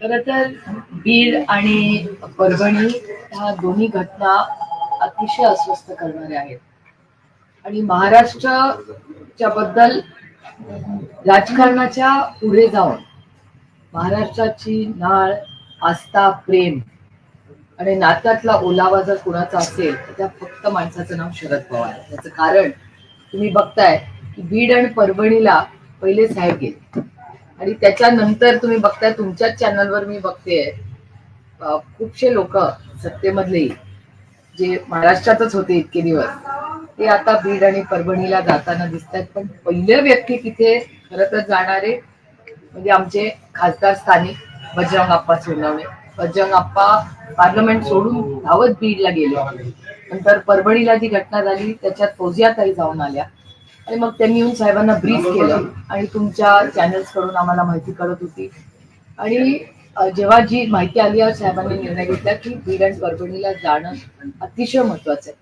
खर तर बीड आणि परभणी ह्या दोन्ही घटना अतिशय अस्वस्थ करणाऱ्या आहेत. आणि महाराष्ट्राच्या बद्दल राजकारणाच्या पुढे जाऊन महाराष्ट्राची नाळ आस्था प्रेम आणि नात्यातला ओलावा जर कुणाचा असेल तर त्या फक्त माणसाचं नाव शरद पवार. त्याचं कारण तुम्ही बघताय की बीड आणि परभणीला पहिले साहेब गेले. आणि त्याच्यानंतर तुम्ही बघताय तुमच्याच चॅनलवर मी बघते खूपशे लोक सत्तेमधले जे महाराष्ट्रातच होते इतके दिवस ते आता बीड आणि परभणीला जाताना दिसत आहेत पण पहिले व्यक्ती तिथे खरं तर जाणारे म्हणजे आमचे खासदार स्थानिक बजरंग आप्पा सोनवणे. बजरंग आप्पा पार्लमेंट सोडून धावत बीडला गेले. नंतर परभणीला जी घटना झाली त्याच्यात फौजियाताई जाऊन आल्या. आणि मग त्यांनी येऊन साहेबांना ब्रीफ केलं आणि तुमच्या चॅनल्सकडून आम्हाला माहिती कळत होती. आणि जेव्हा जी माहिती आली आहे, साहेबांनी निर्णय घेतला की बीड आणि परभणीला जाणं अतिशय महत्वाचं आहे.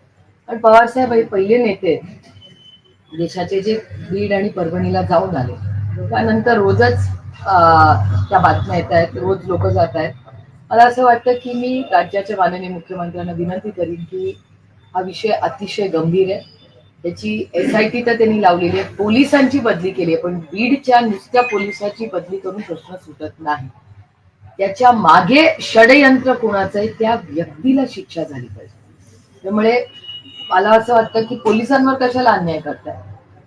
आणि पवार साहेब हे पहिले नेते देशाचे जे बीड आणि परभणीला जाऊन आले. त्यानंतर रोजच त्या बातम्या येत आहेत रोज लोक जात आहेत. मला असं वाटतं की मी राज्याच्या माननीय मुख्यमंत्र्यांना विनंती करीन की हा विषय अतिशय गंभीर आहे. त्याची एस आय टी तर त्यांनी लावलेली आहे. पोलिसांची बदली केली आहे पण बीडच्या नुसत्या पोलिसाची बदली करून प्रश्न सुटत नाही. त्याच्यामागे षडयंत्र कोणाचं आहे त्या व्यक्तीला शिक्षा झाली पाहिजे. त्यामुळे मला असं वाटतं की पोलिसांवर कशाला अन्याय करताय?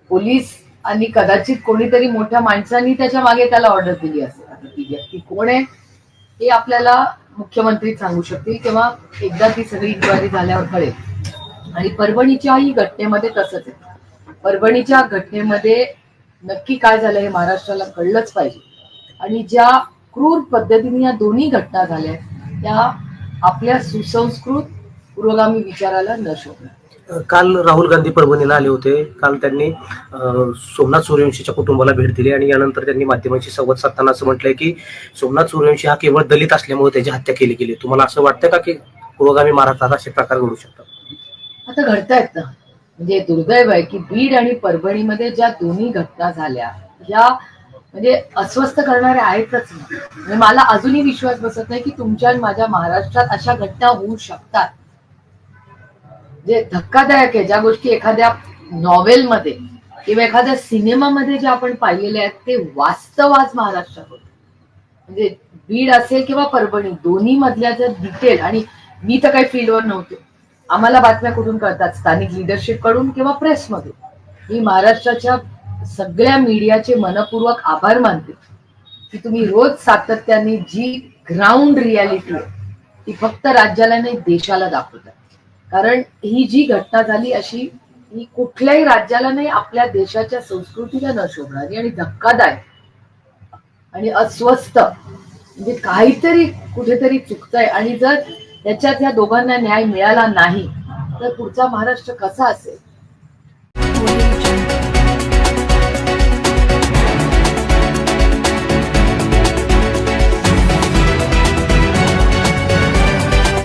पोलीस आणि कदाचित कोणीतरी मोठ्या माणसांनी त्याच्यामागे त्याला ऑर्डर दिली असेल. आता ती व्यक्ती कोण आहे हे आपल्याला मुख्यमंत्री सांगू शकतील किंवा एकदा ती सगळी इन्क्वायरी झाल्यावर कळेल. आणि परभणीच्याही घटनेमध्ये तसंच आहे. परभणीच्या घटनेमध्ये नक्की काय झालं हे महाराष्ट्राला कळलंच पाहिजे. आणि ज्या क्रूर पद्धतीने या दोन्ही घटना झाल्या त्या आपल्या सुसंस्कृत पुरोगामी विचाराला न शोधणार काल राहुल गांधी परभणीला आले होते. काल त्यांनी सोमनाथ सूर्यवंशीच्या कुटुंबाला भेट दिली आणि यानंतर त्यांनी माध्यमांशी संवाद साधताना असं म्हटलंय की सोमनाथ सूर्यवंशी हा केवळ दलित असल्यामुळे त्याची हत्या केली गेली. तुम्हाला असं वाटतं का की पुरोगामी महाराष्ट्रात असे प्रकार घडू शकतात? आता घडतायत ना. म्हणजे दुर्दैव आहे की बीड आणि परभणीमध्ये ज्या दोन्ही घटना झाल्या या म्हणजे अस्वस्थ करणाऱ्या आहेतच ना. म्हणजे मला अजूनही विश्वास बसत नाही की तुमच्या आणि माझ्या महाराष्ट्रात अशा घटना होऊ शकतात. जे धक्कादायक आहे ज्या गोष्टी एखाद्या नॉवेलमध्ये किंवा एखाद्या सिनेमामध्ये ज्या आपण पाहिलेल्या आहेत ते वास्तव आज महाराष्ट्रात होत. म्हणजे बीड असेल किंवा परभणी दोन्ही मधल्या जर डिटेल आणि मी तर काही फील्डवर नव्हते. आम्हाला बातम्या कुठून कळतात? स्थानिक लिडरशिपकडून किंवा प्रेसमधून मी महाराष्ट्राच्या सगळ्या मीडियाचे मनपूर्वक आभार मानते. की तुम्ही रोज सातत्याने जी ग्राउंड रियालिटी आहे ती फक्त राज्याला नाही देशाला दाखवतात कारण ही जी घटना झाली अशी ही कुठल्याही राज्याला नाही आपल्या देशाच्या संस्कृतीला न शोभणारी आणि धक्कादायक आणि अस्वस्थ. म्हणजे काहीतरी कुठेतरी चुकतंय. आणि जर त्याच्यात या दोघांना न्याय मिळाला नाही तर पुढचा महाराष्ट्र कसा असेल?